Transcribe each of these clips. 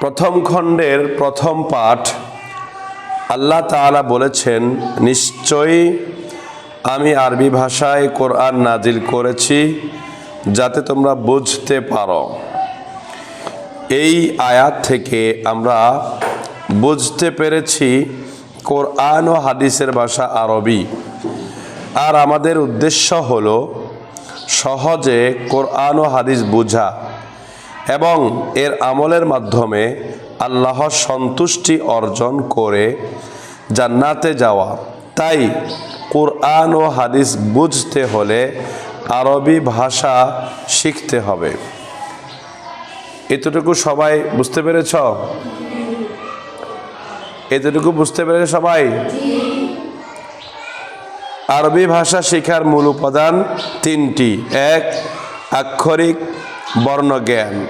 প্রথম খণ্ডের প্রথম পাঠ আল্লাহ তাআলা বলেছেন, নিশ্চয়ই আমি আরবি ভাষায় কোরআন নাজিল করেছি যাতে তোমরা বুঝতে পারো। এই আয়াত থেকে আমরা বুঝতে পেরেছি কোরআন ও হাদিসের ভাষা আরবি। আর আমাদের উদ্দেশ্য হলো সহজে কোরআন ও হাদিস বোঝা। এবং এর আমলের মাধ্যমে আল্লাহর সন্তুষ্টি অর্জন করে জান্নাতে যাওয়া। তাই কোরআন ও হাদিস বুঝতে হলে আরবি ভাষা শিখতে হবে। এতটুকু সবাই বুঝতে পেরেছ? এতটুকু বুঝতে পেরেছ সবাই? আরবি ভাষা শেখার মূল উপাদান তিনটি। এক, আক্ষরিক বর্ণজ্ঞান।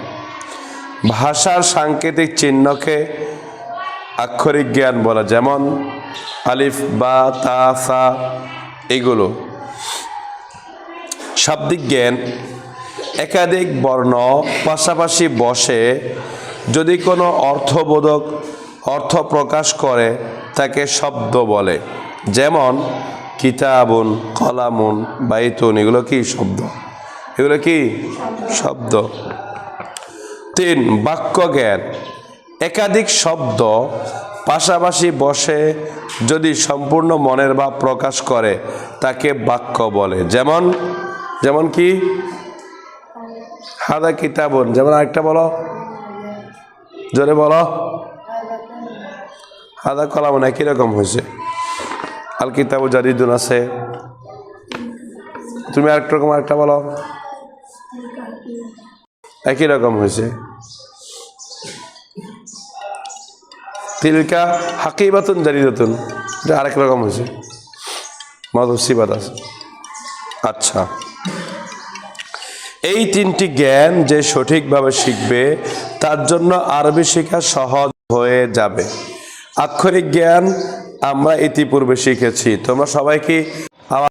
ভাষার সাংকেতিক চিহ্নকে আক্ষরিক জ্ঞান বলা, যেমন আলিফ, বা, তা, সা, এগুলো। শাব্দিক জ্ঞান, একাধিক বর্ণ পাশাপাশি বসে যদি কোনো অর্থবোধক অর্থ প্রকাশ করে, তাকে শব্দ বলে। যেমন কিতাবুন, কলামুন, বাইতুন, এগুলো কি শব্দ? এগুলো কি? শব্দ। তিন বাক্য জ্ঞান একাধিক শব্দ পাশাপাশি বসে যদি সম্পূর্ণ মনের ভাব প্রকাশ করে, তাকে বাক্য বলে। যেমন যেমন কি? হাদা কিতাবুন। যেমন আরেকটা বলো। জোরে বলো। হাদা কলামুন। একই রকম হয়েছে। আল কিতাবু জারিদুন আছে। তুমি আরেকটা রকম আরেকটা বলো। একই রকম হয়েছে। তিলকা হাকিবাতুন জারিদাতুন এটা আরেক রকম হয়েছে। মাধবসিবাদ আছে। আচ্ছা। এই তিনটি জ্ঞান যে সঠিকভাবে শিখবে, তার জন্য আরবি শেখা সহজ হয়ে যাবে। আক্ষরিক জ্ঞান আমরা ইতিপূর্বে শিখেছি। তোমরা সবাই কি আমার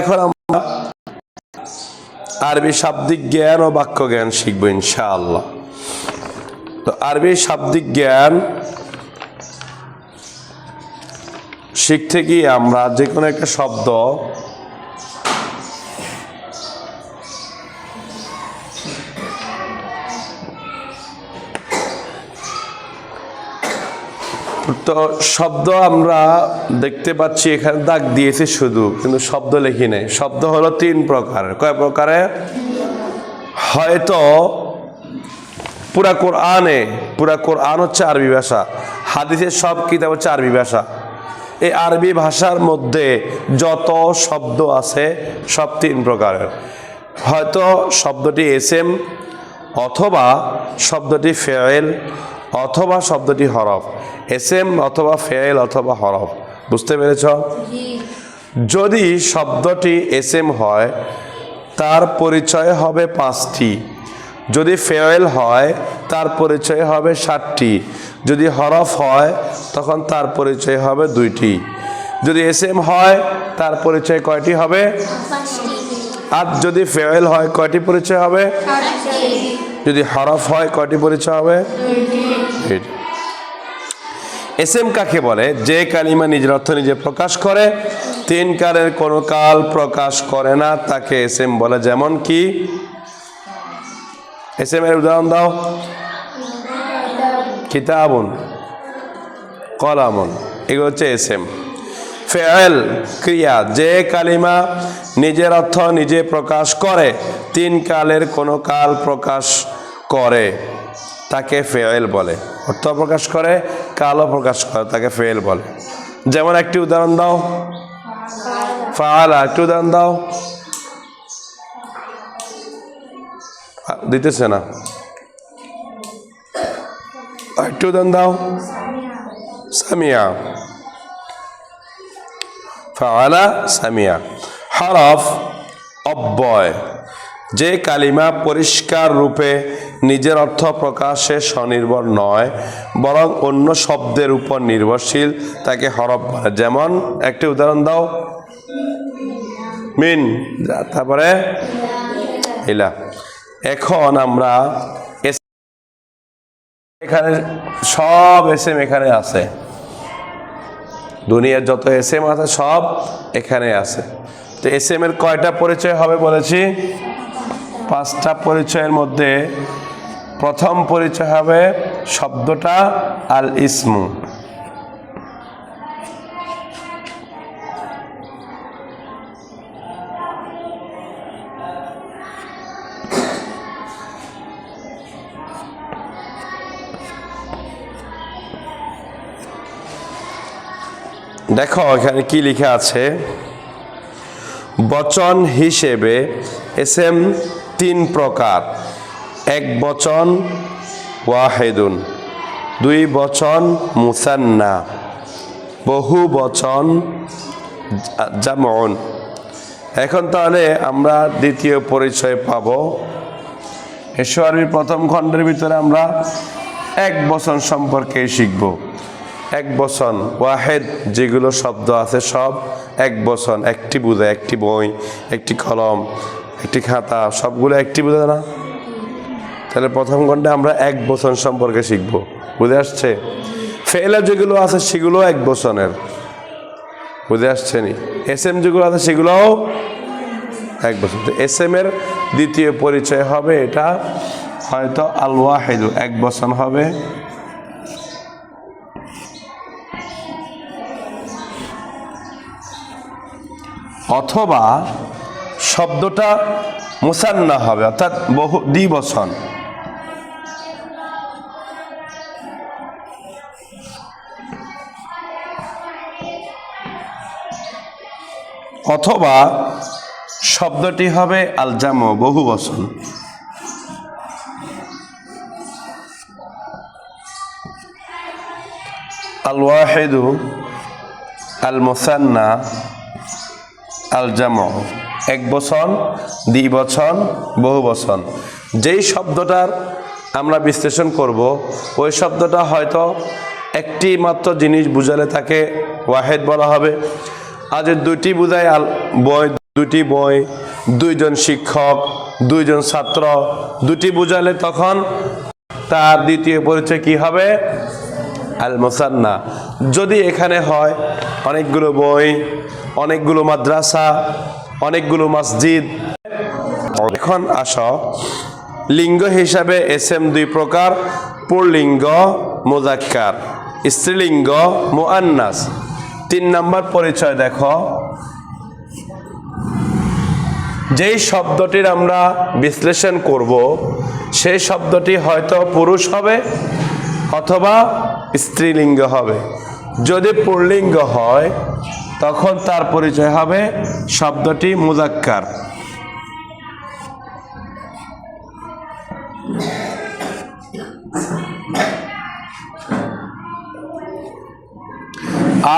এখন আরবি শাব্দিক জ্ঞান ও বাক্য জ্ঞান শিখব ইনশাআল্লাহ। তো আরবি শাব্দিক জ্ঞান শিখতে গিয়ে আমরা যে কোনো একটা শব্দ তো শব্দ আমরা দেখতে পাচ্ছি এখানে দাগ দিয়েছে শুধু, কিন্তু শব্দ লিখি নেই। শব্দ হলো তিন প্রকার। কয় প্রকারে? হয়তো পুরা কোরআনে, পুরা কোরআন হচ্ছে আরবি ভাষা, হাদিসের সব কিতাব হচ্ছে আরবি ভাষা। এই আরবি ভাষার মধ্যে যত শব্দ আছে, সব তিন প্রকারের। হয়তো শব্দটি এস এম অথবা শব্দটি ফেয়েল অথবা শব্দটি হরফ। এস এম অথবা ফেয়েল অথবা হরফ। বুঝতে পেরেছ? যদি শব্দটি এস এম হয় তার পরিচয় হবে পাঁচটি। যদি ফেয়েল হয় তার পরিচয় হবে ষাটটি। যদি হরফ হয় তখন তার পরিচয় হবে দুইটি। যদি এস এম হয় তার পরিচয় কয়টি হবে? আর যদি ফেয়েল হয় কয়টি পরিচয় হবে? যদি হরফ হয় কয়টি পরিচয় হবে? দুইটি। এস এম কাকে বলে? যে কালিমা নিজের অর্থ নিজে প্রকাশ করে, তিন কালের কোনো কাল প্রকাশ করে না, তাকে এস এম বলে। যেমন কি? এস এম এর উদাহরণ দাও। কিতাবুন, কলামুন, এগুলো হচ্ছে এস এম ফেয়েল ক্রিয়া, যে কালিমা নিজের অর্থ নিজে প্রকাশ করে, তিন কালের কোনো কাল প্রকাশ করে, তাকে ফেয়েল বলে। অর্থ প্রকাশ করে কালও প্রকাশ করে, তাকে ফেল বলে। যেমন একটি উদাহরণ দাও। ফালা একটি উদাহরণ দাও। দিতেছে না। একটু উদাহরণ দাও। সামিয়া। ফাআলা, সামিয়া। হরফ, অব্যয়। যে কালিমা পরিষ্কার রূপে নিজের অর্থ প্রকাশে স্বনির্ভর নয়, বরং অন্য শব্দের উপর নির্ভরশীল, তাকে হরফ বলে। যেমন, একটি উদাহরণ দাও। মিন তারপরে? ইলা। এখন আমরা এখানে সব এস এম এখানে আছে। দুনিয়ার যত এস এম আছে, সব এখানে আছে। তো এস এম এর কয়টা পরিচয় হবে বলেছি? পাঁচটা পরিচয়ের মধ্যে প্রথম পরিচয় হবে শব্দটা আল ইসমু। দেখো এখানে কি লেখা আছে, বচন হিসেবে এস এম তিন প্রকার। এক বচন ওয়াহেদুন, দুই বচন মুসান্না, বহু বচন যেমন এখন তাহলে আমরা দ্বিতীয় পরিচয় পাব। আরবি প্রথম খণ্ডের ভিতরে আমরা এক বচন সম্পর্কে শিখব। এক বচন ওয়াহেদ, যেগুলো শব্দ আছে সব এক বচন, একটি বুঝে একটি বই, একটি কলম একটি খাতা, সবগুলো একটি বুঝে না? তাহলে প্রথম খণ্ডে আমরা এক বচন সম্পর্কে শিখব। বুঝে আসছে? ফেলা যেগুলো আছে সেগুলো এক বচনের বুঝে আসছে নি? এস এম যেগুলো আছে সেগুলোও এক বছর তো এস এম এর দ্বিতীয় পরিচয় হবে এটা, হয়তো আল ওয়াহিদু এক বচন হবে। অথবা শব্দটা মুসান্না হবে, অর্থাৎ বহু দ্বিবচন। অথবা শব্দটি হবে আলজাম, বহু বচন। আল ওয়াহেদু আল মোসান্না আল জাম এক বচন দ্বি বচন, বহু বচন। যেই শব্দটার আমরা বিশ্লেষণ করব, ওই শব্দটা হয়তো একটি মাত্র জিনিস বুঝালে তাকে ওয়াহেদ বলা হবে। আজ দুটি বুঝায় আল, বই দুটি বই, দুইজন শিক্ষক, দুইজন ছাত্র, দুটি বুঝালে তখন তার দ্বিতীয় পরিচয় কি হবে? আল মোসান্না। যদি এখানে হয়, অনেকগুলো বই, অনেকগুলো মাদ্রাসা অনেকগুলো মসজিদ। এখন আস। লিঙ্গ হিসাবে এস এম দুই প্রকার, পুরলিঙ্গ, মোজাক্কার। স্ত্রীলিঙ্গ মোয়ান্নাস তিন নম্বর পরিচয় দেখো। যেই শব্দটির আমরা বিশ্লেষণ করব, সেই শব্দটি হয়তো পুরুষ হবে অথবা স্ত্রীলিঙ্গ হবে। যদি পুরলিঙ্গ হয় তখন তার পরিচয় হবে শব্দটি মুজাক্কার।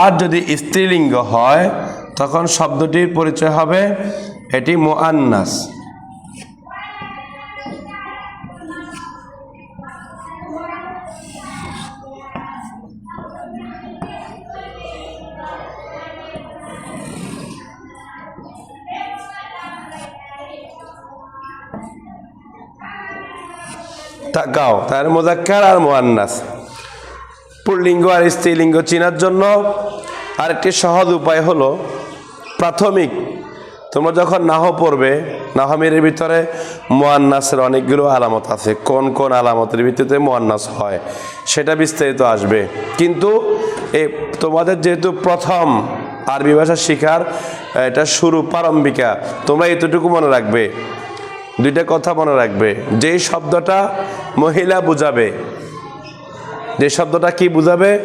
আর যদি স্ত্রীলিঙ্গ হয়, তখন শব্দটির পরিচয় হবে এটি মোয়ান্নাস তাকাও, তার মোজাক্কার আর মোয়ান্নাস। পুল্লিঙ্গ আর স্ত্রীলিঙ্গ চেনার জন্য আরেকটি সহজ উপায় হলো প্রাথমিক, তোমরা যখন নাহ পড়বে নাহমের ভিতরে মোয়ান্নাসের অনেকগুলো আলামত আছে। কোন কোন আলামতের ভিত্তিতে মোয়ান্নাস হয়, সেটা বিস্তারিত আসবে। কিন্তু এ, তোমাদের যেহেতু প্রথম আরবি ভাষা শিখার, এটা শুরু প্রারম্ভিকা, তোমরা এতটুকু মনে রাখবে দুইটা কথা মনে রাখবে। যেই শব্দটা মহিলা বুঝাবে যে শব্দটা কি বুঝাবে?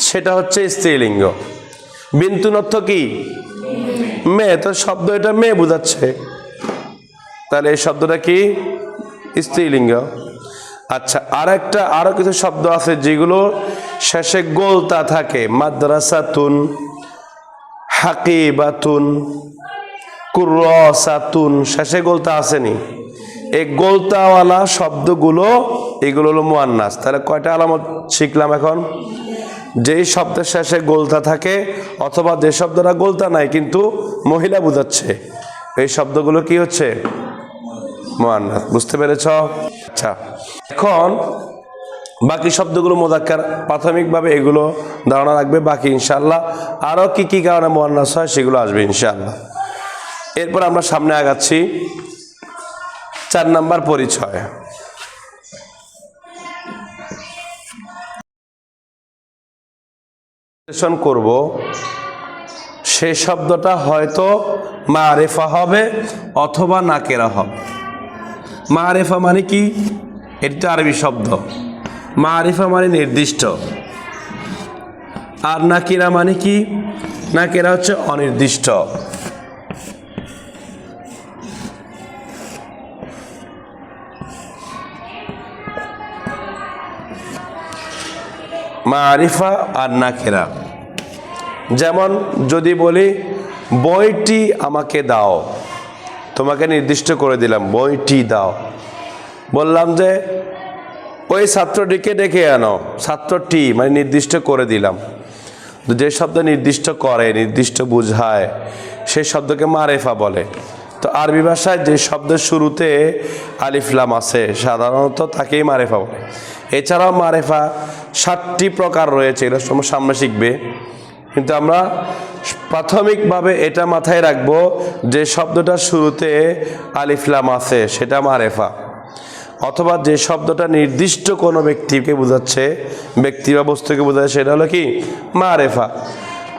সেটা হচ্ছে স্ত্রীলিঙ্গ। বিন্তুন অর্থ কি? মেয়ে। তো শব্দ এটা মেয়ে বোঝাচ্ছে। তাহলে এই শব্দটা কি? স্ত্রীলিঙ্গ। আচ্ছা আর একটা আরও কিছু শব্দ আছে যেগুলো শেষে গোলতা থাকে। মাদ্রাসাতুন, হাকিবাতুন কুরসাতুন শেষে গোলতা আসেনি। এই গোলতাওয়ালা শব্দগুলো, এগুলো হলো মোয়ান্নাস। তাহলে কয়টা আলামত শিখলাম এখন? যেই শব্দের শেষে গোলতা থাকে, অথবা যে শব্দটা গোলতা নাই, কিন্তু মহিলা বোঝাচ্ছে। এই শব্দগুলো কি হচ্ছে? মোয়ান্নাস। বুঝতে পেরেছ? আচ্ছা। এখন বাকি শব্দগুলো মোদাক্কার, প্রাথমিকভাবে এগুলো ধারণা রাখবে বাকি ইনশাল্লাহ আরও কি কি কারণে মোয়ান্নাস হয় সেগুলো আসবে ইনশাল্লাহ এরপর আমরা সামনে আগাচ্ছি চার নাম্বার পরিচয়। করব সেই শব্দটা হয়তো মারেফা হবে অথবা না নাকেরা হবে। মারেফা মানে কি? এটা আরবি শব্দ। মারিফা মানে নির্দিষ্ট। আর না নাকিরা মানে কি? না নাকিরা হচ্ছে অনির্দিষ্ট। মারিফা আর নাকেরা যেমন যদি বলি, বইটি আমাকে দাও। তোমাকে নির্দিষ্ট করে দিলাম, বইটি দাও। বললাম যে, ওই ছাত্রটিকে ডেকে আনো, ছাত্রটি মানে নির্দিষ্ট করে দিলাম। যে শব্দ নির্দিষ্ট করে, নির্দিষ্ট বুঝায় সেই শব্দকে মারেফা বলে। তো আরবি ভাষায় যে শব্দের শুরুতে আলিফলাম আছে, সাধারণত তাকেই মারেফা বলে। এছাড়াও মারেফা সাতটি প্রকার রয়েছে এটা তোমার সামনে শিখবে। কিন্তু আমরা প্রাথমিকভাবে এটা মাথায় রাখব যে শব্দটার শুরুতে আলিফলাম আছে, সেটা মারেফা। অথবা যে শব্দটা নির্দিষ্ট কোনো ব্যক্তিকে বোঝাচ্ছে, ব্যক্তি বা বস্তুকে বোঝাচ্ছে, সেটা হলো কি? মারেফা।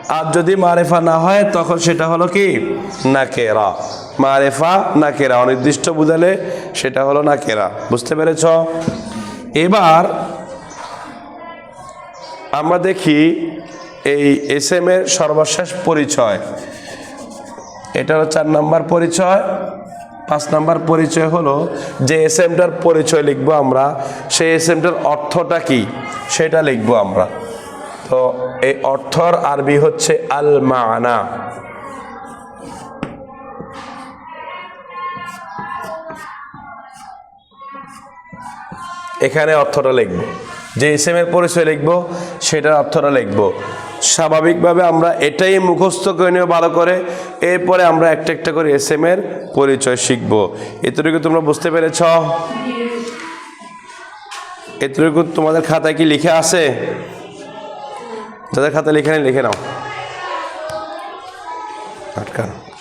আর যদি মারেফা না হয়, তখন সেটা হলো কি? নাকেরা। মারেফা, নাকেরা। অনির্দিষ্ট বোঝালে সেটা হলো নাকেরা। বুঝতে পেরেছ? এবার আমরা দেখি এই এস এম এর সর্বশেষ পরিচয়। এটা হলো চার নাম্বার পরিচয়। পাঁচ নাম্বার পরিচয় হলো যে এস এমটার পরিচয় লিখব আমরা, সেই এস এমটার অর্থটা কি সেটা লিখব আমরা। তো এই অর্থর আরবি হচ্ছে আল মানা এখানে অর্থটা লিখব। যে এর পরিচয় লিখব, সেটার অর্থটা লিখব। স্বাভাবিকভাবে আমরা এটাই মুখস্থ করে নিও ভালো করে। এরপরে আমরা একটা একটা করে এস এম এর পরিচয় শিখব। এতটুকু তোমরা বুঝতে পেরেছ? এতটুকু তোমাদের খাতায় কি লিখে আছে? যাদের খাতায় লিখে নেই, লিখে নাও। আটকানো।